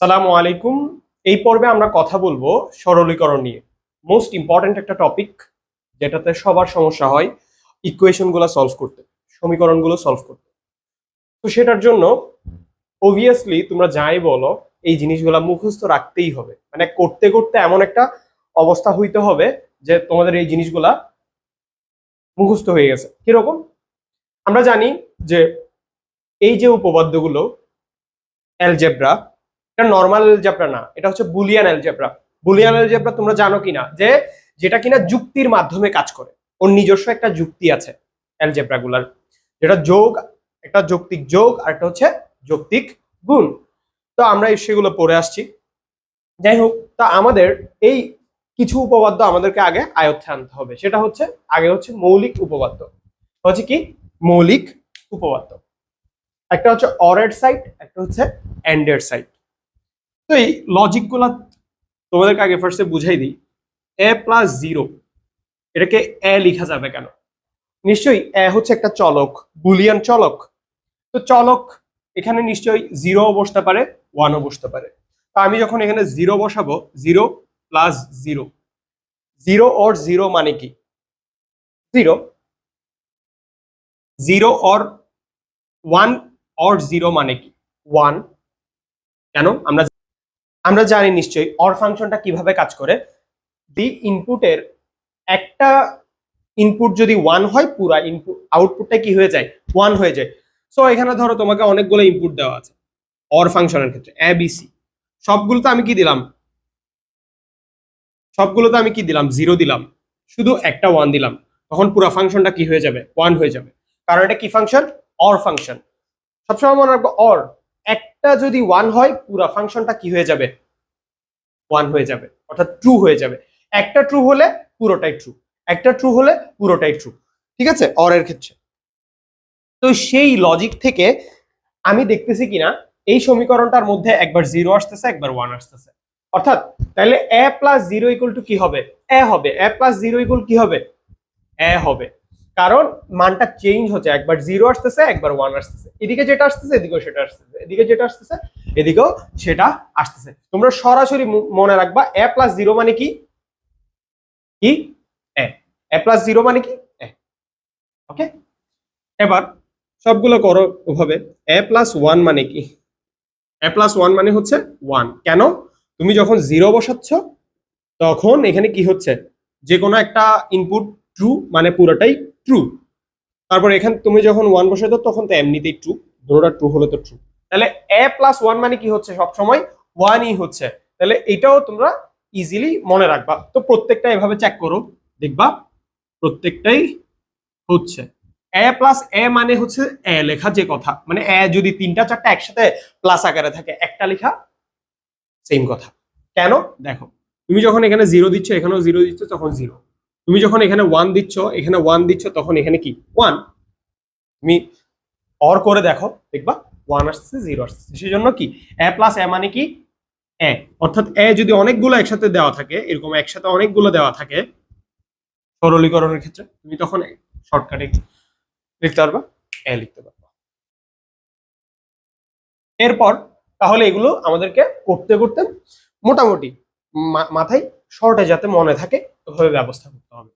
সালামু আলাইকুম। এই পর্বে আমরা কথা বলব সরলীকরণ নিয়ে। মোস্ট ইম্পর্ট্যান্ট একটা টপিক যেটাতে সবার সমস্যা হয় ইকুয়েশনগুলো সলভ করতে সমীকরণগুলো সলভ করতে। তো সেটার জন্য অবভিয়াসলি তোমরা যাই বলো, এই জিনিসগুলো মুখস্থ রাখতেই হবে। মানে করতে করতে এমন একটা অবস্থা হইতে হবে যে তোমাদের এই জিনিসগুলা মুখস্থ হয়ে গেছে। কীরকম? আমরা জানি যে এই যে উপপাদ্যগুলো অ্যালজেব্রা এটা নর্মাল অ্যালজেব্রা না, এটা হচ্ছে বুলিয়ান অ্যালজেব্রা বুলিয়ান অ্যালজেব্রা তোমরা জানো কিনা? যে যেটা কিনা যুক্তির মাধ্যমে কাজ করে। ওর নিজস্ব একটা যুক্তি আছে অ্যালজেব্রা গুলার। যেটা যোগ, একটা যৌক্তিক যোগ, আর একটা হচ্ছে যৌক্তিক গুণ। তো আমরা সেগুলো পড়ে আসছি। যাই হোক, তা আমাদের এই কিছু উপপাদ্য আমাদেরকে আগে আয়ত্তে আনতে হবে। সেটা হচ্ছে, আগে হচ্ছে মৌলিক উপপাদ্য। হচ্ছে কি? মৌলিক উপপাদ্য। একটা হচ্ছে অরের সাইড একটা হচ্ছে এন্ডের সাইড তো এই লজিকগুলা তোমাদেরকে আগে ফার্স্টে বুঝাই দিই। এ প্লাস জিরো এটাকে এ লেখা যাবে কেন? নিশ্চয়ই এ হচ্ছে একটা চলক, বুলিয়ান চলক। তো চলক এখানে নিশ্চয়ই জিরো বসতে পারে ওয়ানও বসতে পারে। তো আমি যখন এখানে জিরো বসাবো zero plus zero zero or zero মানে কি? Zero zero or one or zero মানে কি? ওয়ান কেন? আমরা আমরা জানি নিশ্চয়ই অর ফাংশনটা কীভাবে কাজ করে। দি ইনপুটের একটা ইনপুট যদি ওয়ান হয়, পুরা ইনপুট আউটপুটটা কি হয়ে যায়? ওয়ান হয়ে যায়। সো এখানে ধরো তোমাকে অনেকগুলো ইনপুট দেওয়া আছে অর ফাংশনের ক্ষেত্রে এ বি সি সবগুলোতে আমি কি দিলাম? সবগুলোতে আমি কি দিলাম? জিরো দিলাম। শুধু একটা ওয়ান দিলাম। তখন পুরো ফাংশনটা কি হয়ে যাবে? ওয়ান হয়ে যাবে। কারণ এটা কি ফাংশন অর ফাংশন সবসময় মনে রাখব অর একটা যদি ওয়ান হয়, পুরো ফাংশনটা কি হয়ে যাবে? ওয়ান হয়ে যাবে, অর্থাৎ ট্রু হয়ে যাবে। একটা ট্রু হলে পুরোটাই ট্রু একটা ট্রু হলে পুরোটাই ট্রু ঠিক আছে? অর এর ক্ষেত্রে। তো সেই লজিক থেকে আমি দেখতেছি কিনা, এই সমীকরণটার মধ্যে একবার জিরো আসতেছে, একবার ওয়ান আসতেছে। অর্থাৎ, তাহলে A plus zero equal to কি হবে? এ হবে। এ প্লাস জিরো ইকুয়াল কি হবে? এ হবে। কারণ মানটা চেঞ্জ হচ্ছে, একবার জিরো আসতেছে, একবার ওয়ান আসতেছে। এদিকে যেটা আসতেছে, এদিকেও সেটা আসতেছে। এদিকে যেটা আসতেছে, এদিকেও সেটা আসতেছে। তোমরা সরাসরি মনে রাখবা এ প্লাস জিরো মানে কি? কি? এ প্লাস জিরো মানে কি? ওকে এবার সবগুলো করো ওভাবে। এ প্লাস ওয়ান মানে কি? এ প্লাস ওয়ান মানে হচ্ছে ওয়ান কেন? তুমি যখন জিরো বসাচ্ছ, তখন এখানে কি হচ্ছে? যে কোনো একটা ইনপুট ট্রু মানে পুরোটাই ট্রু তারপর এখানে, তুমি যখন ওয়ান বসে দাও তখন তো এমনিতেই ট্রু দুটোটা ট্রু হলে তো ট্রু তাহলে এ প্লাস ওয়ান মানে কি হচ্ছে? সবসময় ওয়ানই হচ্ছে। তাহলে এটাও তোমরা ইজিলি মনে রাখবা। তো প্রত্যেকটা এভাবে চেক করো। দেখবা, প্রত্যেকটাই হচ্ছে। এ প্লাস এ মানে হচ্ছে এ লেখা যে কথা। মানে এ যদি তিনটা, চারটা একসাথে প্লাস আকারে থাকে, একটা লেখা সেম কথা। কেন? দেখো, তুমি যখন এখানে জিরো দিচ্ছ, এখানেও জিরো দিচ্ছ, তখন জিরো তুমি যখন এখানে ওয়ান দিচ্ছ, এখানে ওয়ান দিচ্ছ, তখন এখানে কি? ওয়ান তুমি অর করে দেখো, দেখবা ওয়ান আসছে জিরো আসছে। সেই জন্য কি? এ প্লাস এ মানে কি? এ অর্থাৎ এ যদি অনেকগুলো একসাথে দেওয়া থাকে, এরকম একসাথে অনেকগুলো দেওয়া থাকে, সরলীকরণের ক্ষেত্রে তুমি তখন শর্টকাটে লিখতে পারবা এ লিখতে পারবা। এরপর তাহলে এগুলো আমাদেরকে করতে করতে মোটামুটি মাথায় শর্টে যাতে মনে থাকে ওভাবে ব্যবস্থা করতে হবে।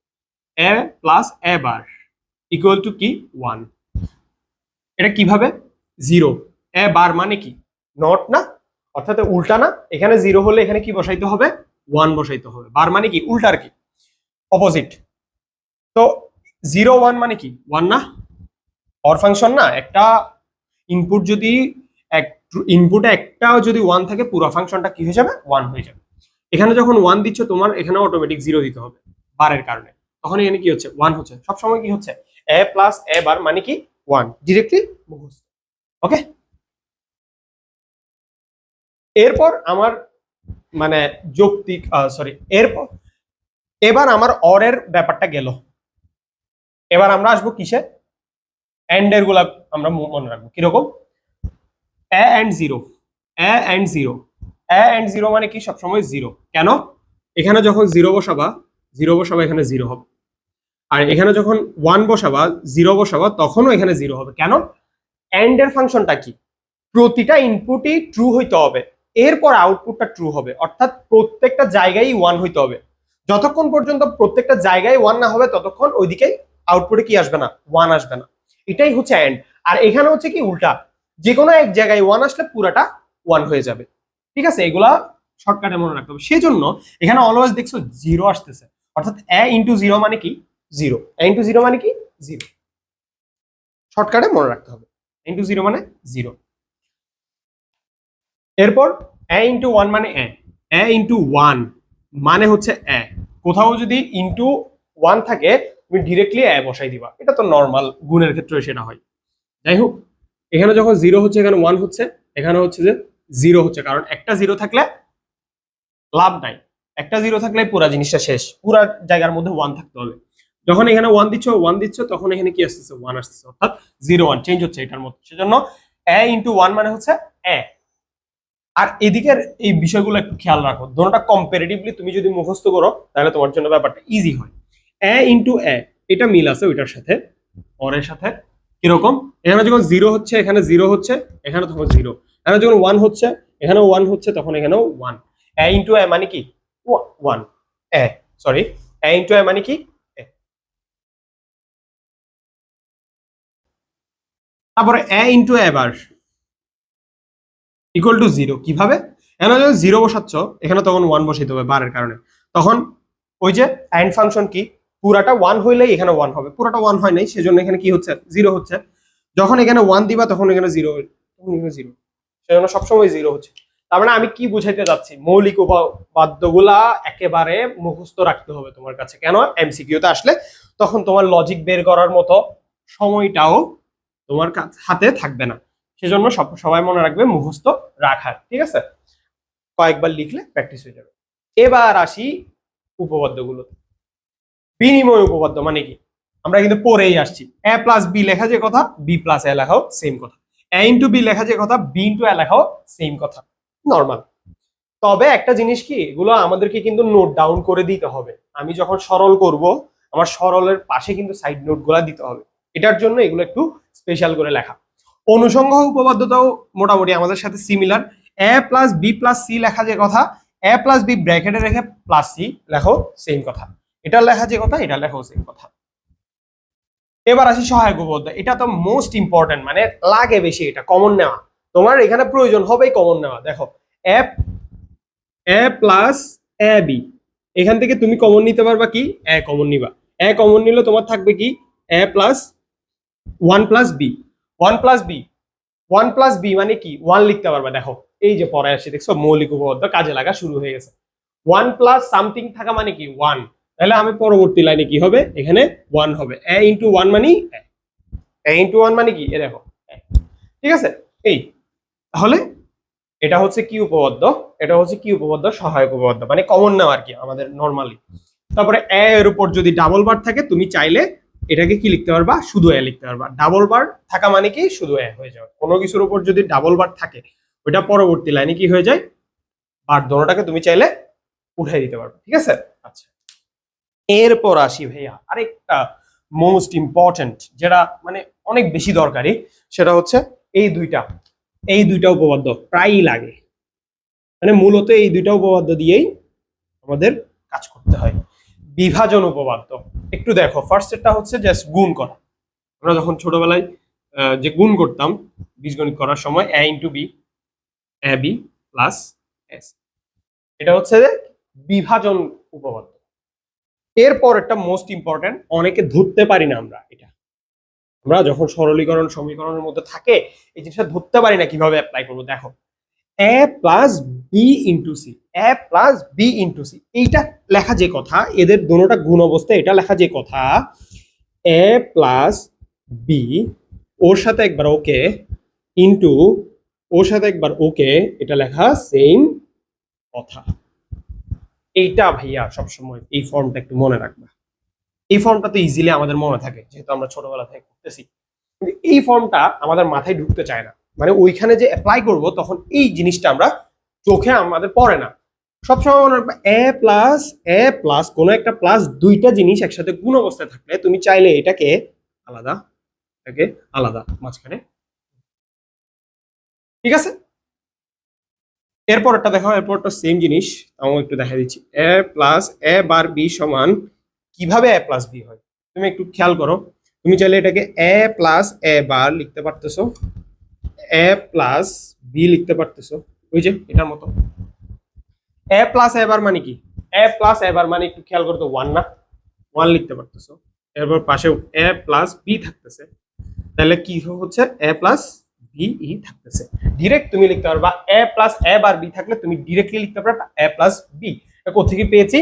A plus A bar equal to কি? ওয়ান এটা কীভাবে? জিরো এ বার মানে কি? নট না? অর্থাৎ উল্টা না? এখানে জিরো হলে এখানে কি বসাইতে হবে? ওয়ান বসাইতে হবে। বার মানে কি? উল্টার কি? অপোজিট তো জিরো ওয়ান মানে কি? ওয়ান না? অর ফাংশন না? একটা ইনপুট যদি এক ইনপুটে একটা যদি ওয়ান থাকে, পুরো ফাংশনটা কি হয়ে যাবে? ওয়ান হয়ে যাবে। এখানে যখন ওয়ান দিচ্ছ, তোমার এখানে অটোমেটিক জিরো দিতে হবে, বারের কারণে। তখন এখানে কি হচ্ছে? ওয়ান হচ্ছে। সবসময় কি হচ্ছে? এ প্লাস এ বার মানে কি? ওয়ান ডিরেক্টলি মুখস্থ। ওকে এরপর আমার মানে যৌক্তিক সরি এরপর, এবার আমার অরের ব্যাপারটা গেল। এবার আমরা আসব কিসে? এন্ড এরগুলা আমরা মনে রাখব। কীরকম? A and zero A and zero and zero মানে কি? সবসময় জিরো কেন? এখানে যখন জিরো বসাবা জিরো বসাবা এখানে জিরো হবে। আর এখানে যখন ওয়ান বসাবা জিরো বসাবা, তখনও এখানে জিরো হবে। কেন? এর ফাংশনটা কি? প্রতিটা ইনপুটই ট্রু হইতে হবে। এরপর আউটপুটটা ট্রু হবে। অর্থাৎ প্রত্যেকটা জায়গায় ওয়ান হইতে হবে। যতক্ষণ পর্যন্ত প্রত্যেকটা জায়গায় ওয়ান না হবে, ততক্ষণ ওইদিকে আউটপুটে কি আসবে না? ওয়ান আসবে না। এটাই হচ্ছে অ্যান্ড আর এখানে হচ্ছে কি উল্টা? যে কোনো এক জায়গায় ওয়ান আসলে পুরাটা ওয়ান হয়ে যাবে। ঠিক আছে? এগুলা শর্টকাটে মনে রাখতে হবে। সেই জন্য এখানে অলওয়েজ দেখছ জিরো আসতেছে। অর্থাৎ এ ইন্টু জিরো মানে কি? জিরো এ ইন্টু জিরো মানে কি? জিরো শর্টকাটে মনে রাখতে হবে। ইন্টু জিরো মানে জিরো এরপর এ ইন্টু ওয়ান মানে এ এ ইন্টু ওয়ান মানে হচ্ছে এ কোথাও যদি ইন্টু ওয়ান থাকে, তুমি ডিরেক্টলি এ বসাই দিবা। এটা তো নর্মাল গুণের ক্ষেত্রে সেটা হয়। যাই হোক, এখানে যখন জিরো হচ্ছে, এখানে ওয়ান হচ্ছে, এখানে হচ্ছে যে জিরো হচ্ছে, কারণ একটা জিরো থাকলে লাভ নাই। একটা জিরো থাকলে পুরো জিনিসটা শেষ। পুরা জায়গার মধ্যে ওয়ান থাকতে হবে। যখন এখানে ওয়ান দিচ্ছ ওয়ান দিচ্ছ, তখন এখানে কি আসতেছে? ওয়ান আসতেছে, অর্থাৎ জিরো ওয়ান চেঞ্জ হচ্ছে এটার মধ্যে। সেজন্য এ ইন্টু ওয়ান মানে হচ্ছে এ আর এদিকের এই বিষয়গুলো একটু খেয়াল রাখো। দোনোটা কম্পারেটিভলি তুমি যদি মুখস্থ করো, তাহলে তোমার জন্য ব্যাপারটা ইজি হয়। এ ইন্টু এ এটা মিল আছে ওইটার সাথে। অরের সাথে কীরকম? এখানে যখন জিরো হচ্ছে, এখানে জিরো হচ্ছে, এখানে তখন জিরো এখানে যখন ওয়ান হচ্ছে, এখানেও ওয়ান হচ্ছে, তখন এখানেও ওয়ান এ ইন্টু এ মানে কি? One A sorry A into A মানে কি? তারপরে A into A bar. Equal to zero কীভাবে? এখানে যখন জিরো বসাচ্ছ, এখানে তখন ওয়ান বসাইতে হবে বারের কারণে। তখন ওই যে অ্যান্ড ফাংশন কি? পুরাটা ওয়ান হইলেই এখানে ওয়ান হবে। পুরাটা ওয়ান হয় নাই, সেজন্য এখানে কি হচ্ছে? জিরো হচ্ছে। যখন এখানে ওয়ান দিবা, তখন এখানে জিরো তখন এখানে জিরো সেজন্য সবসময় জিরো হচ্ছে। তার মানে আমি কি বুঝাইতে যাচ্ছি? মৌলিক উপাদ্যগুলা একেবারে মুখস্থ রাখতে হবে তোমার কাছে। কেন? এমসিকিউতে আসলে তখন তোমার লজিক বের করার মতো সময়টাও তোমার হাতে থাকবে না। সেজন্য সব সবাই মনে রাখবে মুখস্থ রাখার, ঠিক আছে? কয়েকবার লিখলে প্র্যাকটিস হয়ে যাবে। এবার আসি উপপাদ্যগুলোতে বিনিময় উপপাদ্য মানে কি? আমরা কিন্তু পড়েই আসছি। এ প্লাস বি লেখা যে কথা বি প্লাস এ লেখাও সেম কথা। এ ইন্টু বি লেখা যে কথা বি ইন্টু এ লেখাও সেম কথা। নর্মাল তবে একটা জিনিস কি, এগুলো আমাদেরকে কিন্তু নোট ডাউন করে দিতে হবে। আমি যখন সরল করব, আমার সরলের পাশে কিন্তু সাইড নোটগুলা দিতে হবে। এটার জন্য এগুলো একটু স্পেশাল করে লেখা। অনুসংঘ উপপাদ্যটাও মোটামুটি আমাদের সাথে similar A plus B plus C লেখা যে কথা এ প্লাস বি ব্র্যাকেটে রেখে প্লাস সি লেখো সেম কথা। এটা লেখা যে কথা, এটা লেখো সেম কথা। এবার আসি সহায়ক উপপাদ্য এটা তো মোস্ট ইম্পর্টেন্ট মানে লাগে বেশি এটা কমন নেওয়া। তোমার এখানে প্রয়োজন হবেই কমন নেওয়া, দেখো। এ এ প্লাস এ বি এখান থেকে তুমি কমন নিতে পারবা কি? এ কমন নিবা। এ কমন নিলে তোমার থাকবে কি? A plus one plus B one plus B one plus B মানে কি? ওয়ান লিখতে পারবা, দেখো। এই যে পরে আসছে দেখছ? মৌলিক উপপাদ্য কাজে লাগা শুরু হয়ে গেছে। ওয়ান প্লাস সামথিং থাকা মানে কি? ওয়ান তাহলে আমি পরবর্তী লাইনে কি হবে? এখানে ওয়ান হবে। এ ইন্টু ওয়ান মানে এ ইন্টু ওয়ান মানে কি? এ দেখো। ঠিক আছে? এই, তাহলে এটা হচ্ছে কি উপপাদ্য? এটা হচ্ছে কি উপপাদ্য? সহায়ক উপপাদ্য। মানে কমন নেওয়া আর কি, আমাদের নর্মালি তারপরে এ এর উপর যদি ডাবল বার থাকে, তুমি চাইলে এটাকে কি লিখতে পারবা? শুধু এ লিখতে পারবা। ডাবল বার থাকা মানে কি? শুধু এ হয়ে যাবে। কোনো কিছুর উপর যদি ডাবল বার থাকে, ওইটা পরবর্তী লাইনে কি হয়ে যায়? বার দোনোটাকে তুমি চাইলে উঠাই দিতে পারবে। ঠিক আছে? আচ্ছা। এরপর আসি ভাইয়া, আরেকটা মোস্ট ইম্পর্টেন্ট যেটা মানে অনেক বেশি দরকারি, সেটা হচ্ছে এই দুইটা এই দুইটা উপপাদ্য প্রায়ই লাগে। মানে মূলত এই দুইটা উপপাদ্য দিয়েই আমাদের কাজ করতে হয়। বিভাজন উপপাদ্য, একটু দেখো ফার্স্ট এরটা হচ্ছে জাস্ট গুণ করা। আমরা যখন ছোটবেলায় যে গুণ করতাম, বীজগণিত করার সময় A into B A B plus S এটা হচ্ছে বিভাজন উপপাদ্য। এরপর একটা মোস্ট ইম্পর্টেন্ট অনেকে ধরতে পারি না আমরা এটা। আমরা যখন সরলীকরণ সমীকরণের মধ্যে থাকে, এই জিনিসটা ধরতে পারি না কীভাবে অ্যাপ্লাই করব, দেখো। A plus B into C A plus B into C এইটা লেখা যে কথা, এদের দুটোটা গুণ অবস্থা, এটা লেখা যে কথা এ প্লাস বি ওর সাথে একবার ওকে ইন্টু ওর সাথে একবার ওকে এটা লেখা সেম কথা। এইটা ভাইয়া সবসময় এই ফর্মটা একটু মনে রাখবা। এই ফর্মটা তো ইজিলি আমাদের মনে থাকে, যেহেতু আমরা ছোটবেলা থেকে করতেছি। কিন্তু এই ফর্মটা আমাদের মাথায় ঢুকতে চায় না। মানে ওইখানে যে অ্যাপ্লাই করব, তখন এই জিনিসটা আমরা চোখে আমাদের পড়ে না। সবসময় মনে রাখবে, এ প্লাস এ প্লাস কোনো একটা প্লাস দুইটা জিনিস একসাথে গুণ অবস্থায় থাকলে তুমি চাইলে এটাকে আলাদা এটাকে আলাদা, মাঝখানে। ঠিক আছে? এরপরটা দেখো এরপরটা সেম জিনিস আমি একটু দেখা দিচ্ছি। এ প্লাস এ বার বি সমান কীভাবে এ প্লাস বি হয়? তুমি একটু খেয়াল করো। তুমি চাইলে এটাকে এ প্লাস এ বার লিখতে পারতেছো। এ প্লাস বি লিখতে পারতেছো। ওই যে, এটার মতো। এ প্লাস এ বার মানে কি? এ প্লাস এ বার মানে একটু খেয়াল করতো ওয়ান না? ওয়ান লিখতে পারতেছো। এরপর পাশে এ প্লাস বি থাকতেছে। তাহলে কি হচ্ছে? এ প্লাস বি ই থাকতেছে। ডিরেক্ট তুমি লিখতে পারবা এ প্লাস এ বার বি থাকলে তুমি ডিরেক্টলি লিখতে পারবা এ প্লাস বি কোথেকে পেয়েছি?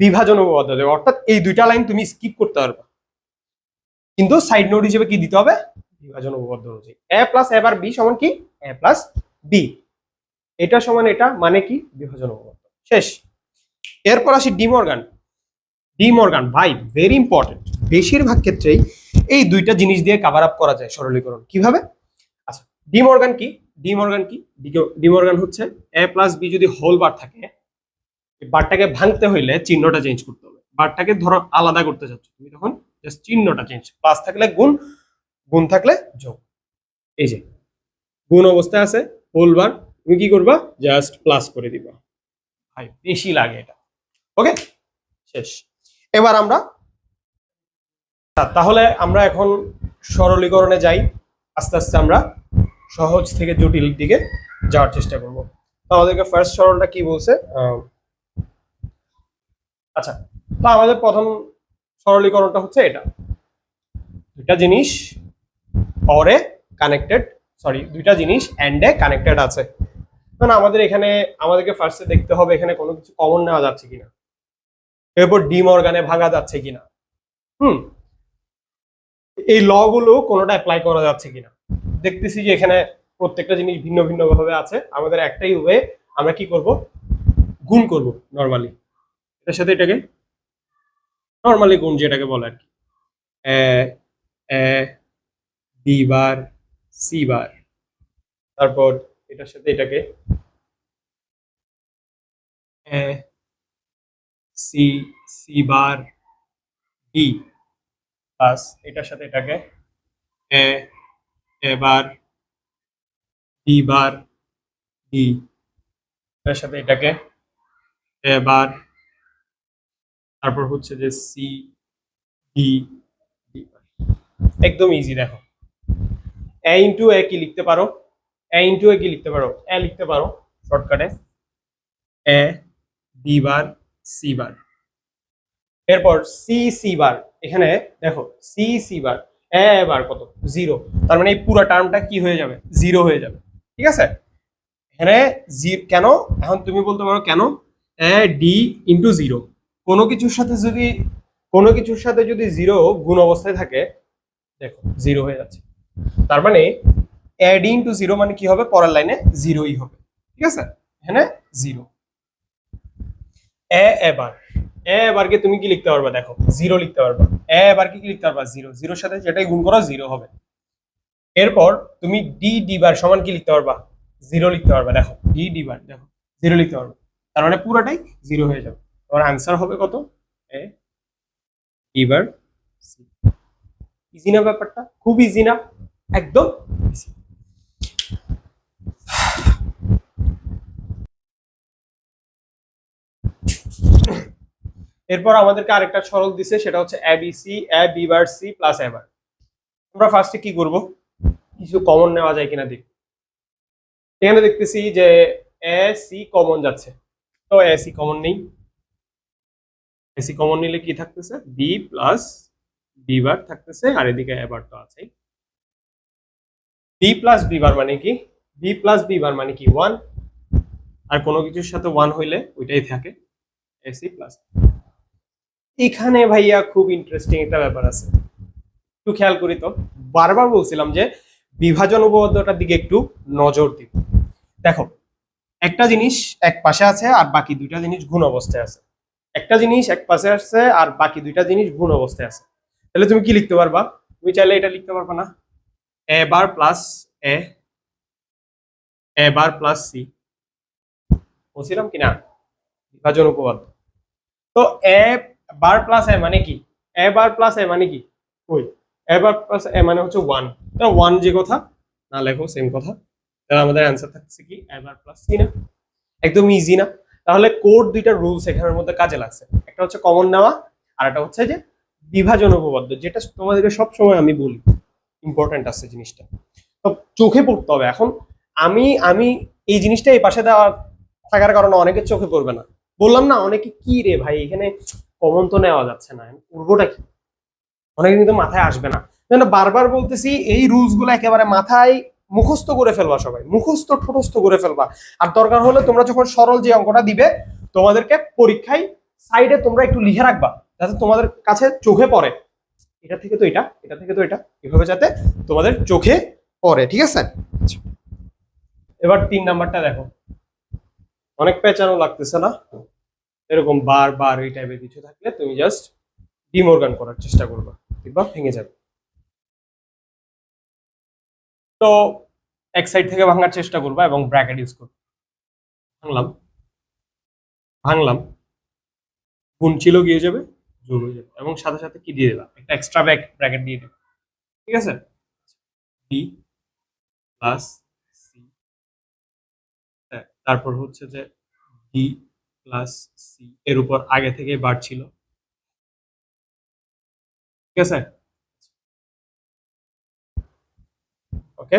বিভাজন উপপাদ্য। অর্থাৎ এই দুইটা লাইন তুমি স্কিপ করতে পারবা। কিন্তু সাইড নোট হিসেবে কি দিতে হবে? বিভাজন উপপাদ্য অনুযায়ী। এ প্লাস এ বার বি সমান কি? এ প্লাস বি এটা সমান এটা মানে কি? বিভাজন উপপাদ্য। শেষ। এরপর আসি ডিমর্গান ডিমর্গান ভাই ভেরি ইম্পর্টেন্ট বেশিরভাগ ক্ষেত্রেই এই দুইটা জিনিস দিয়ে কাভার আপ করা যায় সরলীকরণ। কীভাবে? ডিমর্গান কি? ডিমর্গান কি? ডিমর্গান হচ্ছে এ প্লাস বি যদি হোল বার থাকে বারটাকে ভাঙতে হইলে চিহ্নটা চেঞ্জ করতে হবে। বারটাকে ধরো আলাদা করতে চাচ্ছ, তুমি তখন জাস্ট চিহ্নটা চেঞ্জ প্লাস থাকলে গুণ গুণ থাকলে যোগ। এই যে, গুণ অবস্থায় আছে, হোল বার, তুমি কি করবা? জাস্ট প্লাস করে দিবা। ভাই, বেশি লাগে এটা। ওকে শেষ। এবার আমরা তাহলে আমরা এখন সরলীকরণে যাই। আস্তে আস্তে আমরা সহজ থেকে জটিল দিকে যাওয়ার চেষ্টা করব। তো আমাদেরকে ফার্স্ট সরলটা কি বলছে? আচ্ছা তো আমাদের প্রথম সরলীকরণটা হচ্ছে এটা। দুইটা জিনিস অরে কানেক্টেড সরি দুইটা জিনিস অ্যান্ডে কানেক্টেড আছে। কারণ আমাদের এখানে, আমাদেরকে ফার্স্টে দেখতে হবে এখানে কোনো কিছু কমন নেওয়া যাচ্ছে কিনা। এরপর ডিম অর্গানে ভাঙা যাচ্ছে কিনা। হুম, এই ল গুলো কোনোটা অ্যাপ্লাই করা যাচ্ছে কিনা। দেখতেছি যে এখানে প্রত্যেকটা জিনিস ভিন্ন ভিন্ন ভাবে আছে। আমাদের একটাই ওয়ে আমরা কি করব? গুণ করব নর্মালি এটার সাথে এটাকে নর্মালি গুণ যেটাকে বলে আর কি। B bar, C bar. তারপর এটার সাথে এটাকে C C bar, D. Plus এটার সাথে এটাকে এ A bar D bar D এটার সাথে এটাকে এ বার তারপর হচ্ছে যে সি ডি ডি একদম ইজি দেখো। এ ইন্টু এ কি লিখতে পারো? এ ইন্টু এ কি লিখতে পারো? এ লিখতে পারো শর্টকাটে এ। বি বার সি বার এরপর সি সি বার এখানে দেখো সি সি বার এ বার কত? জিরো। তার মানে এই পুরো টার্মটা কি হয়ে যাবে? জিরো হয়ে যাবে। ঠিক আছে? এখানে কেন? এখন তুমি বলতে পারো কেন? D into zero. কোনো কিছুর সাথে যদি, কোনো কিছুর সাথে যদি জিরো গুণ অবস্থায় থাকে, দেখো, জিরো হয়ে যাচ্ছে। তার মানে এ, ডি ইন্টু জিরো মানে কি হবে? পরের লাইনে জিরোই হবে। ঠিক আছে? এখানে জিরো। এ, এবার। এ এবারকে তুমি কি লিখতে পারবা? দেখো জিরো লিখতে পারবা। এ এবারকে কি লিখতে পারবা? জিরো জিরোর সাথে যেটাই গুণ করো জিরো হবে। এরপর তুমি ডি ডি বার সমান কি লিখতে পারবা? জিরো লিখতে পারবা। দেখো ডি ডি বার, দেখো জিরো লিখতে পারবা। তার মানে পুরোটাই জিরো হয়ে যাবে। তোমার আনসার হবে কত? এ ডি বার ইজি না ব্যাপারটা? খুব ইজি না? একদম easy। এরপর আমাদেরকে আরেকটা সরল দিছে, সেটা হচ্ছে A B C A B bar C plus A bar আমরা ফার্স্টে কি করব? কিছু কমন নেওয়া যায় কিনা দেখি। এখানে দেখতেছি যে এ সি কমন যাচ্ছে। তো এ সি কমন নেই। এ সি কমন নিলে কি থাকতেছে? বি প্লাস বি বার থাকতেছে, আর এদিকে এ বার তো আছেই। বি প্লাস বি বার মানে কি? বি প্লাস বি বার মানে কি? ওয়ান আর কোনো কিছুর সাথে ওয়ান হইলে ওইটাই থাকে। এসি প্লাস এখানে ভাইয়া খুব ইন্টারেস্টিং একটা ব্যাপার আছে। একটু খেয়াল করি তো। বারবার বলছিলাম যে বিভাজন উপপাদ্যটার দিকে একটু নজর দিব দেখো, একটা জিনিস এক পাশে আছে আর বাকি দুইটা জিনিস গুণ অবস্থায় আছে। একটা জিনিস এক পাশে আসছে আর বাকি দুইটা জিনিস গুণ অবস্থায় আছে। তাহলে তুমি কি লিখতে পারবা? তুমি চাইলে এটা লিখতে পারবা না। A bar plus A A bar plus C বলছিলাম কি না? বিভাজন উপপাদ্য। তো এ বার প্লাস এ মানে কি? এ বার প্লাস এ মানে কি? ওই এ বার প্লাস এ মানে হচ্ছে ওয়ান তো ওয়ান যে কথা, না লেখো সেম কথা। তাহলে আমাদের অ্যান্সার থাকছে কি? এ বার প্লাস সি না? একদম ইজি না? তাহলে কোড দুইটা রুলস এখানের মধ্যে কাজে লাগছে। একটা হচ্ছে কমন নেওয়া, আর একটা হচ্ছে যে বিভাজন উপপাদ্য, যেটা তোমাদেরকে সবসময় আমি বলি। ইম্পর্টেন্ট আছে জিনিসটা। তো চোখে পড়তে হবে এখন। আমি আমি এই জিনিসটা এই পাশে দেওয়া থাকার কারণে অনেকের চোখে পড়বে না। বললাম না, অনেকে কি রে ভাই, এখানে কমন তো নেওয়া যাচ্ছে না। উড়বোটা কি? অনেকে কিন্তু মাথায় আসবে না। বারবার বলতেছি, এই রুলসগুলো একেবারে মাথায় মুখস্থ করে ফেলবা সবাই। মুখস্থ, ঠোঁটস্থ করে ফেলবা। আর দরকার হলে তোমরা যখন সরল যে অঙ্কটা দিবে, তোমাদেরকে পরীক্ষায় সাইডে তোমরা একটু লিখে রাখবা, যাতে তোমাদের কাছে চোখে পড়ে। এটা থেকে তো এটা এটা থেকে তো এটা। এভাবে যাতে তোমাদের চোখে পড়ে, ঠিক আছে? আচ্ছা। এবার তিন নাম্বারটা দেখো। অনেক পেঁচানো লাগতেছে না? এরকম বার বার এই টাইপের কিছু থাকলে তুমি জাস্ট ডিমোর্গান করার চেষ্টা করবা দেখবা ভেঙে যাবে। তো এক সাইড থেকে ভাঙার চেষ্টা করবা এবং ব্র্যাকেট ইউজ করবা। ভাঙলাম। ভাঙলাম। গুণ ছিল গিয়ে যাবে যোগ হয়ে যাবে। এবং সাথে সাথে কি দিয়ে দিলাম? একটা এক্সট্রা ব্যাক ব্র্যাকেট দিয়ে দেবে ঠিক আছে? বি প্লাস সি তারপর হচ্ছে যে ডি প্লাস সি এর উপর আগে থেকে বার ছিল। ঠিক আছে? ওকে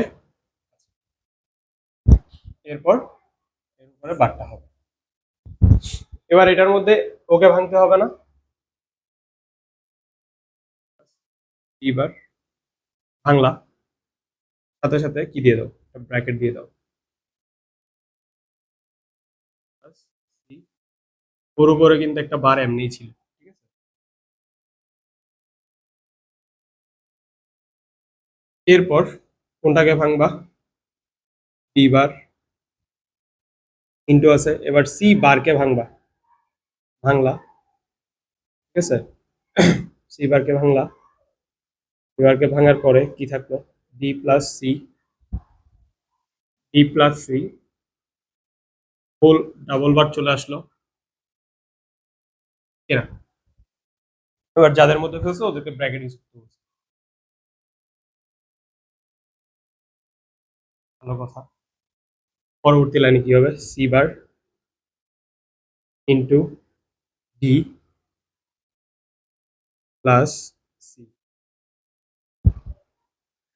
এরপর, এর উপরে বারটা হবে। এবার এটার মধ্যে ওকে ভাঙতে হবে না। এবার ভাঙলা। সাথে সাথে কি দিয়ে দাও? ব্র্যাকেট দিয়ে দাও। ওর উপরে কিন্তু একটা বার এমনিই ছিল এরপর কোনটাকে ভাঙবা? বি বার ইন্টু আছে, এবার সি বারকে ভাঙবা। ভাঙলা, ঠিক আছে? সি বারকে ভাঙলা। সি বারকে ভাঙার পরে কি থাকল? D plus C D plus C whole double bar চলে আসলো। এরা এবার যাদের মধ্যে ফেলছে, ওদেরকে ব্র্যাকেট ইউজ করতে বলছে। ভালো কথা। পরবর্তী লাইনে কি হবে? C bar into D plus C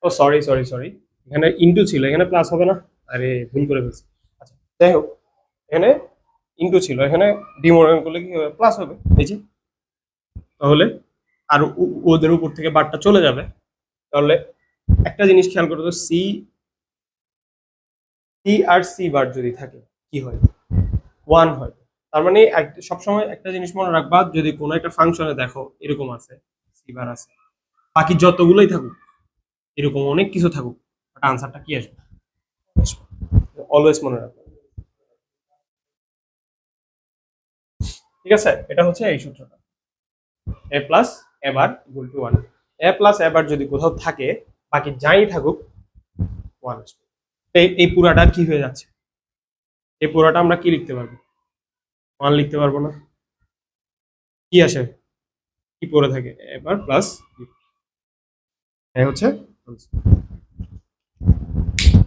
ও সরি সরি সরি এখানে ইন্টু ছিল, এখানে প্লাস হবে না? আরে, ভুল করে ফেলছি। আচ্ছা যাই হোক, এখানে ইন্টু ছিল, এখানে ডিমোর্গান করলে কি হবে? প্লাস হবে। এই যে, তাহলে আর ওদের উপর থেকে বারটা চলে যাবে। তাহলে একটা জিনিস খেয়াল করো তো সি সি আর সি বার যদি থাকে, কি হয়? ওয়ান হয়। তার মানে সবসময় একটা জিনিস মনে রাখবা, যদি কোনো একটা ফাংশনে দেখো, এরকম আছে সি বার আছে। বাকি যতগুলোই থাকুক, এরকম অনেক কিছু থাকুক আনসারটা কি আসবে? অলওয়েজ মনে রাখবে। ঠিক আছে? এটা হচ্ছে এই সূত্রটা। A plus A bar equal to one A plus A bar যদি কোথাও থাকে, বাকি যাই থাকুক ওয়ান আসবে। এই- এই পুরাটা কি হয়ে যাচ্ছে? এই পুরাটা আমরা কি লিখতে পারব? ওয়ান লিখতে পারব না। কি আসে? কি পড়ে থাকে? এবার প্লাস হচ্ছে।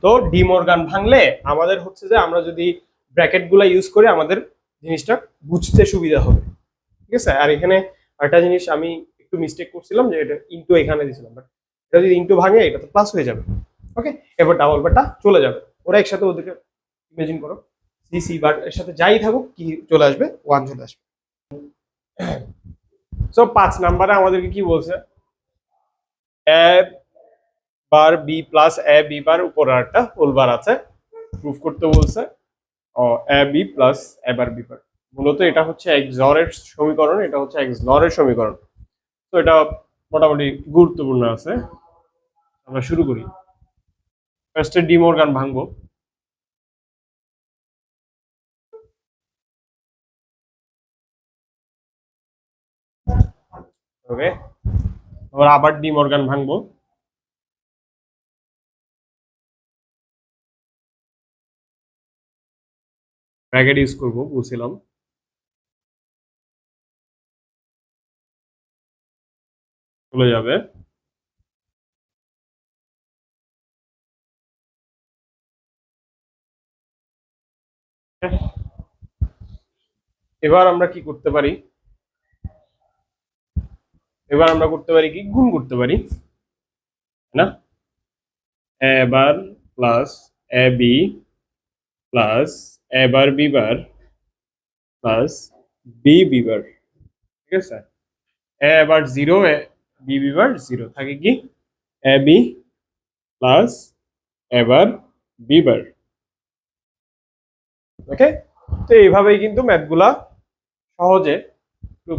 তো ডিমর্গান ভাঙলে আমাদের হচ্ছে যে আমরা যদি ব্র্যাকেটগুলা ইউজ করে আমাদের জিনিসটা বুঝতে সুবিধা হবে। ঠিক আছে? আর এখানে একটা জিনিস আমি একটু মিস্টেক করছিলাম যে এটা ইন্টু এখানে দিয়েছিলাম বাট এটা যদি ইন্টু ভাঙে, এটা তো প্লাস হয়ে যাবে। ওকে এবার ডাবল বারটা চলে যাবে। ওরা একসাথে ওদেরকে ইমেজিন করো। সি সি বার এর সাথে যাই থাকুক, কি চলে আসবে? ওয়ান চলে আসবে। সো পাঁচ নাম্বারে আমাদেরকে কি বলছে? A bar B plus A B bar উপর একটা হোল বার আছে। প্রুফ করতে বলছে। A B plus A bar B bar. মূলত এটা হচ্ছে এক্সরের সমীকরণ, এটা হচ্ছে এক্সলরের সমীকরণ। তো এটা মোটামুটি গুরুত্বপূর্ণ আছে। আমরা শুরু করি। ফার্স্টে ডিমোর্গান ভাঙবো। ওকে এবার আবার ডিমোর্গান ভাঙবো। ব্র্যাকেট ইউজ করব বলছিলাম চলে যাবে। এবার আমরা কি করতে পারি? এবার আমরা করতে পারি কি? গুণ করতে পারি। না? A bar plus A B plus A bar B bar plus B B bar ঠিক আছে? A A bar zero A B B bar zero থাকে কি? A B plus A bar B bar okay তো এইভাবেই কিন্তু ম্যাথগুলা সহজে একটু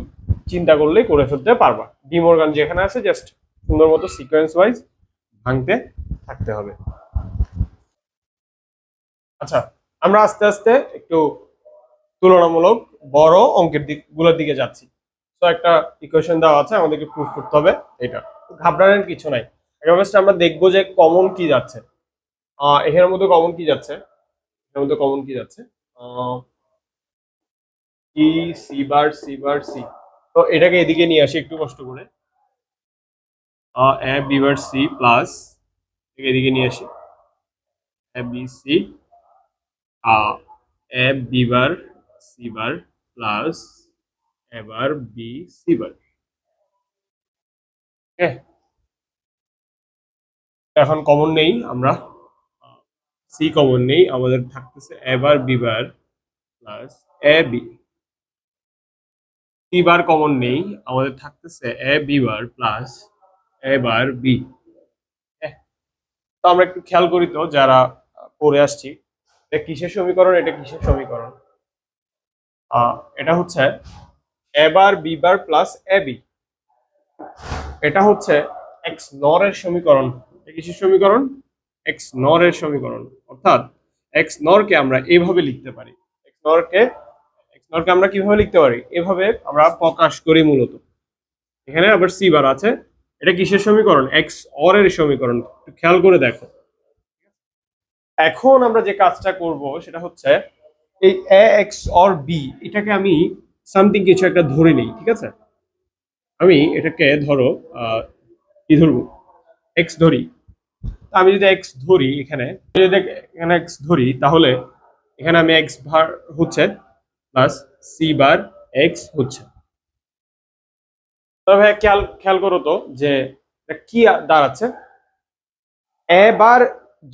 চিন্তা করলেই করে ফেলতে পারবা। ডিমোরগান যেখানে আছে জাস্ট সুন্দর মতো সিকোয়েন্স ওয়াইজ ভাঙতে থাকতে হবে। আচ্ছা আমরা আস্তে আস্তে একটু তুলনামূলক বড় অঙ্কের দিকগুলোর দিকে যাচ্ছি। তো একটা ইকুয়েশন দেওয়া আছে, আমাদেরকে প্রুফ করতে হবে এটা। ঘাবড়ানোর কিছু নাই। আমরা দেখব যে কমন কি যাচ্ছে। এখানের মধ্যে কমন কি যাচ্ছে? এর মধ্যে কমন কি যাচ্ছে? E C bar C bar C তো এটাকে এদিকে নিয়ে আসি একটু কষ্ট করে। A B bar C plus এদিকে নিয়ে আসি। A B C A, B bar, C bar plus A bar B, C bar. এখন কমন নেই আমরা। সি কমন নেই, আমাদের থাকতেছে A bar B bar plus A, B. C bar common নেই, আমাদের থাকতেছে A, B bar plus A bar, B. তো আমরা একটু খেয়াল করি তো, যারা পড়ে আসছি। এটা কিসের সমীকরণ? এটা কিসের সমীকরণ? এটা হচ্ছে A bar bar B bar plus A B এটা হচ্ছে এক্স নরের সমীকরণ। কিসের সমীকরণ? এক্স নরের সমীকরণ। অর্থাৎ এক্স নরকে আমরা এইভাবে লিখতে পারি। এক্স নরকে এক্স নরকে আমরা কীভাবে লিখতে পারি? এভাবে আমরা প্রকাশ করি মূলত। এখানে আবার সি বার আছে। এটা কিসের সমীকরণ? এক্স অর এর সমীকরণ। একটু খেয়াল করে দেখো। এখন আমরা যে কাজটা করব সেটা হচ্ছে এই এ এক্স অর বি এটাকে আমি সামথিং কিছু একটা ধরে নিই, ঠিক আছে? আমি এটাকে ধরো কি ধরবো? এক্স ধরি। আমি যদি এক্স ধরি এখানে যদি এখানে এক্স ধরি, তাহলে এখানে আমি এক্স ভার হচ্ছে প্লাস সি বার এক্স হচ্ছে। তবে খেয়াল খেয়াল করো তো যে কি দাঁড়াচ্ছে? এ বার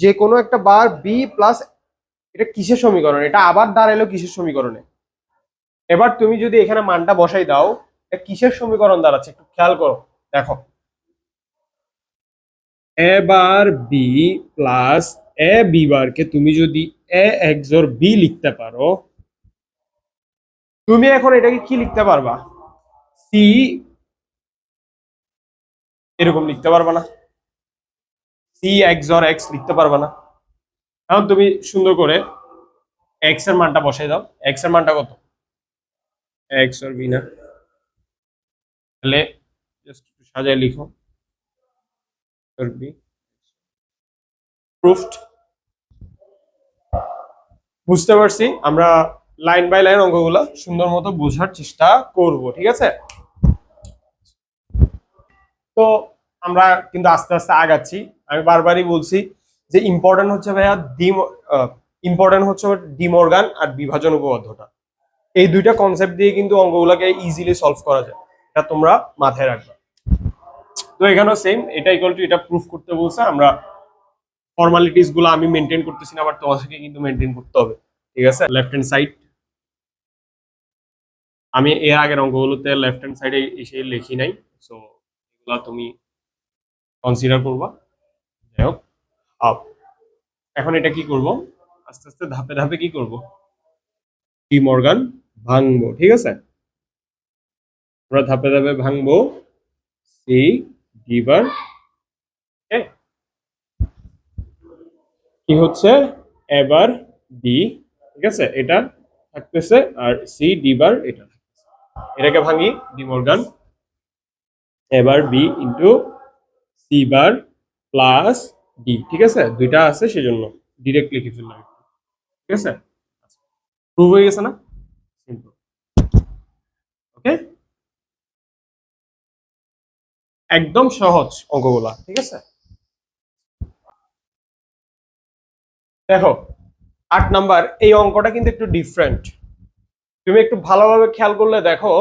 যে কোনো একটা বার বি প্লাস এটা কিসের সমীকরণ? এটা আবার দাঁড়াইলো কিসের সমীকরণে? এবার তুমি যদি এখানে মানটা বসাই দাও, এটা কিসের সমীকরণ দাঁড়াচ্ছে? একটু খেয়াল করো, দেখো। A bar B plus A B বারকে তুমি যদি এ এক্সর বি লিখতে পারো, তুমি এখন এটাকে কি লিখতে পারবা? সি এরকম লিখতে পারবা না। সি এক্সর এক্স লিখতে পারবা না। এখন তুমি সুন্দর করে এক্সের মানটা বসাই দাও। এক্সের মানটা কত? এক্স আর বি তাহলে সাজায় লিখো। প্রুফড বুঝতে পারছি? আমরা লাইন বাই লাইন অঙ্কগুলো সুন্দর মতো বোঝার চেষ্টা করব, ঠিক আছে? তো আমরা কিন্তু আস্তে আস্তে আগাচ্ছি। আমি বারবারই বলছি যে ইম্পর্টেন্ট হচ্ছে ভাইয়া ডিম ইম্পর্টেন্ট হচ্ছে ডিমর্গান আর বিভাজন উপপাদ্যটা এই দুইটা কনসেপ্ট দিয়ে কিন্তু অঙ্কগুলোকে ইজিলি সলভ করা যায়। এটা তোমরা মাথায় রাখবে। তো এখানেও সেম এটা ইকুয়াল টু এটা প্রুফ করতে বলছে। আমরা ফর্মালিটিসগুলো আমি মেনটেন করতেছি না আবার তোমাদেরকে কিন্তু মেনটেন করতে হবে। ঠিক আছে? লেফট হ্যান্ড সাইড আমি এর আগের অঙ্কগুলোতে লেফট হ্যান্ড সাইডে এসে লিখি নাই সো এগুলো তুমি কনসিডার করবা। যাই হোক এখন এটা কি করব? আস্তে আস্তে ধাপে ধাপে কি করব? টি মর্গান ভাঙবো, ঠিক আছে? আমরা ধাপে ধাপে ভাঙবো। সি ডিবার কি হচ্ছে? এবার বি ঠিক আছে? এটা থাকতেছে আর সি ডিবার এটা। এটাকে ভাঙি De Morgan A bar B into C bar plus D ঠিক আছে? দুইটা আছে সেজন্য ডিরেক্ট লিখে ফেললাম ঠিক আছে? প্রুভ হয়ে গেছে না? সিম্পল ওকে একদম সহজ অঙ্কগুলা, ঠিক আছে? দেখো, আট নাম্বার, এই অঙ্কটা কিন্তু একটু ডিফারেন্ট তুমি একটু ভালোভাবে খেয়াল করলে দেখো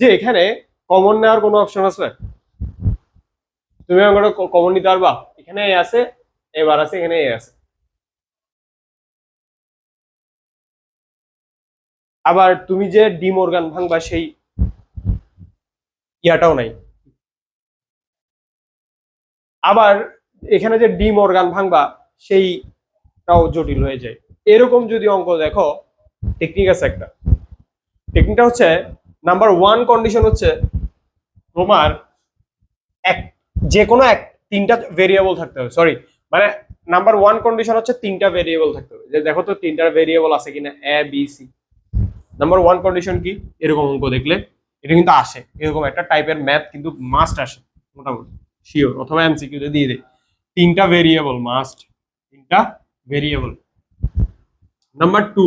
যে এখানে কমন নেওয়ার কোনো অপশন আছে? তুমি আমাকে কমন নিতে পারবা? এখানে এ আছে, এবার আছে, এখানে এ আছে। আবার তুমি যে ডিম অর্গান ভাঙবা সেই ইয়াটাও নাই। আবার এখানে যে ডিম অর্গান ভাঙবা, সেইটাও জটিল হয়ে যায়। এরকম যদি অঙ্ক দেখো টেকনিক আছে একটা। টেকনিকটা হচ্ছে নাম্বার ওয়ান কন্ডিশন হচ্ছে তোমার এক যে কোনো এক, তিনটা ভেরিয়েবল থাকতে হবে সরি মানে নাম্বার ওয়ান কন্ডিশন হচ্ছে তিনটা ভেরিয়েবল থাকতে হবে। যে দেখো তো তিনটা ভেরিয়েবল আছে কিনা A B C number one condition কি? এরকম অঙ্ক দেখলে। এটা কিন্তু আসে। এরকম একটা টাইপের ম্যাথ কিন্তু মাস্ট আসে, মোটামুটি। শিওর অথবা এমসিকিউতে দিয়ে দেয় তিনটা ভেরিয়েবল মাস্ট তিনটা ভেরিয়েবল নাম্বার টু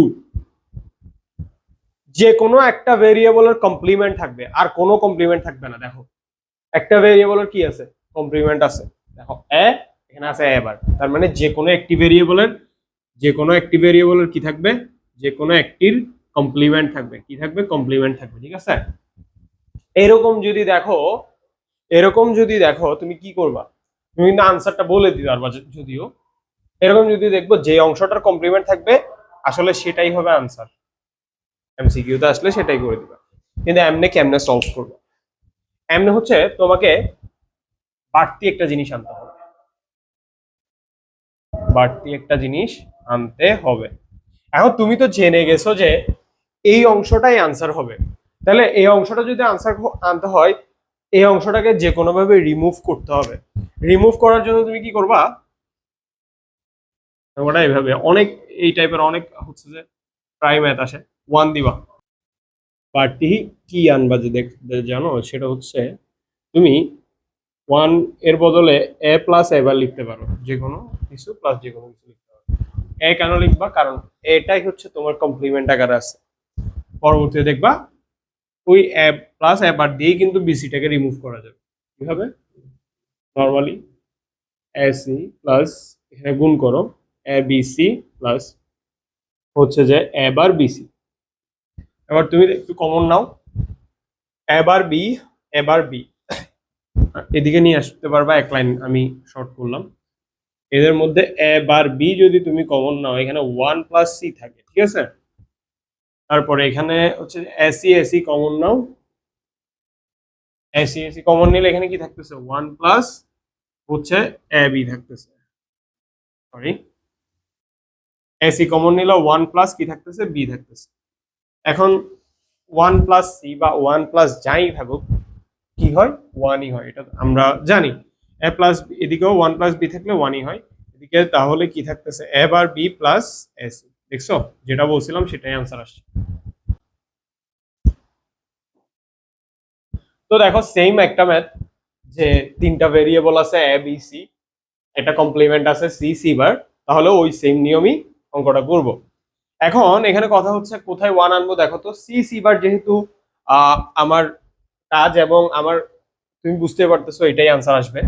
যে কোনো একটা ভেরিয়েবলের কমপ্লিমেন্ট থাকবে, আর কোনো কমপ্লিমেন্ট থাকবে না, দেখো। একটা ভেরিয়েবলের কি আছে? কমপ্লিমেন্ট আছে। দেখো, এ, এখানে আছে এবার তার মানে যে কোনো একটি ভেরিয়েবলের যে কোনো একটি ভেরিয়েবলের কি থাকবে? যে কোনো একটির কমপ্লিমেন্ট থাকবে। কি থাকবে? কমপ্লিমেন্ট থাকবে, ঠিক আছে? এরকম যদি দেখো, এরকম যদি দেখো, তুমি কি করবা? তুমি কিন্তু আনসারটা বলে দিতে পারবা যদিও। এরকম যদি দেখব, যে অংশটার কমপ্লিমেন্ট থাকবে, আসলে সেটাই হবে আনসার এমসিকিউতে আসলে সেটাই করে দিবা। কিন্তু এমনি কেমনে সলভ করব? এমনি হচ্ছে তোমাকে বাড়তি একটা জিনিস আনতে হবে। বাড়তি একটা জিনিস আনতে হবে। এখন তুমি তো জেনে গেছো যে এই অংশটাই আনসার হবে। তাহলে এই অংশটা যদি আনসার আনতে হয়, এই অংশটাকে যে কোনো ভাবে রিমুভ করতে হবে। রিমুভ করার জন্য তুমি কি করবা? ওটা এইভাবে অনেক, এই টাইপের অনেক হচ্ছে যে প্রায় ম্যাথ আসে। ওয়ান দিবা। বাড়তি কি আনবা যে দেখ জানো? সেটা হচ্ছে তুমি ওয়ানের বদলে এ প্লাস এবার লিখতে পারো। যে কোনো কিছু প্লাস যে কোনো কিছু লিখতে পারো। এ কেন লিখবা? কারণ এটাই হচ্ছে তোমার কমপ্লিমেন্ট আকারে আছে। পরবর্তীতে দেখবা, ওই এ প্লাস এবার দিয়েই কিন্তু বিসিটাকে রিমুভ করা যাবে। কীভাবে? নর্মালি এ সি প্লাস এখানে গুণ করো। এ বি সি প্লাস হচ্ছে যে এবার বিসি এবার তুমি একটু কমন নাও। এবার বি এবার বি এদিকে নিয়ে আসতে পারবা, এক লাইন আমি শর্ট করলাম। এদের মধ্যে এ বার বি যদি তুমি কমন নাও, এখানে ওয়ান প্লাস সি থাকে, ঠিক আছে? তারপরে এখানে হচ্ছে A C A C common now. A C A C common নিলে এখানে কি থাকতেছে? ওয়ান প্লাস হচ্ছে এ বি থাকতেছে। সরি এসি কমন নিলে ওয়ান প্লাস কি থাকতেছে? বি থাকতেছে। এখন ওয়ান প্লাস সি বা ওয়ান প্লাস যাই থাকুক কি হয়? ওয়ানই হয়, এটা আমরা জানি। এ প্লাস এদিকেও ওয়ান প্লাস বি থাকলে ওয়ানই হয়। এদিকে তাহলে কি থাকতেছে? A bar B plus A C দেখছ? যেটা বলছিলাম সেটাই আনসার আসছে। তো দেখো সেম একটা ম্যাথ যে তিনটা ভেরিয়েবল আছে এ বি সি এটা কমপ্লিমেন্ট আছে সি সি বার তাহলে ওই সেম নিয়মই অঙ্কটা করব। এখন এখানে কথা হচ্ছে কোথায় ওয়ান আনব? দেখো তো সি সি বার যেহেতু আমার কাজ এবং আমার, তুমি বুঝতে পারতেছো এটাই আনসার আসবে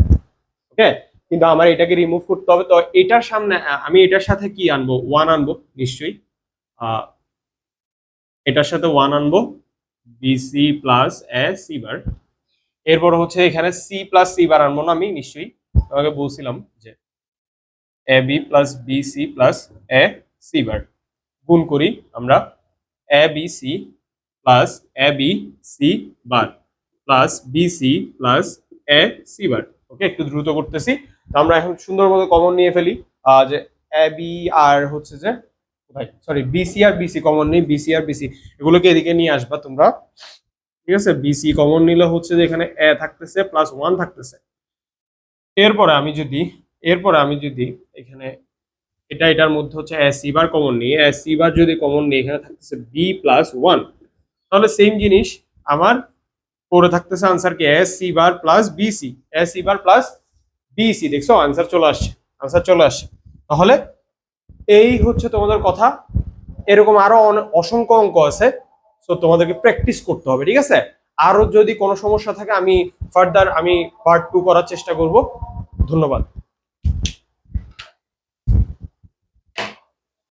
ওকে কিন্তু আমার এটাকে রিমুভ করতে হবে। তো এটার সামনে আমি এটার সাথে কি আনব? ওয়ান আনব, নিশ্চয়ই। এটার সাথে ওয়ান আনব B C plus A C bar এরপর হচ্ছে এখানে সি প্লাস সি বার আনব না আমি, নিশ্চয়ই। তোমাকে বলছিলাম যে A B plus B C plus A C bar. গুণ করি আমরা। A B C plus A B C bar. Plus B C plus A C bar okay একটু দ্রুত করতেছি। তো আমরা এখন সুন্দর মতো কমন নিয়ে ফেলি। যে এ বি আর হচ্ছে যে ভাই সরি বিসি আর বিসি কমন নেই। বিসি আর বিসি এগুলোকে এদিকে নিয়ে আসবা তোমরা। ঠিক আছে? বিসি কমন নিলে হচ্ছে যে এখানে এ থাকতেছে প্লাস ওয়ান থাকতেছে। এরপরে আমি যদি, এরপরে আমি যদি এখানে, এটা এটার মধ্যে হচ্ছে এস সি বার কমন নিই। এস সি বার যদি কমন নিই, এখানে থাকতেছে বি প্লাস ওয়ান তাহলে সেম জিনিস আমার পরে থাকতেছে আনসার কি? S C bar plus BC S C bar plus BC দেখছ? আনসার চলে আসছে। আনসার চলে আসছে। তাহলে এই হচ্ছে তোমাদের কথা। এরকম আরও অসংখ্য অঙ্ক আছে। সো তোমাদেরকে প্র্যাকটিস করতে হবে, ঠিক আছে? আরও যদি কোনো সমস্যা থাকে, আমি ফার্দার আমি পার্ট টু করার চেষ্টা করব। ধন্যবাদ।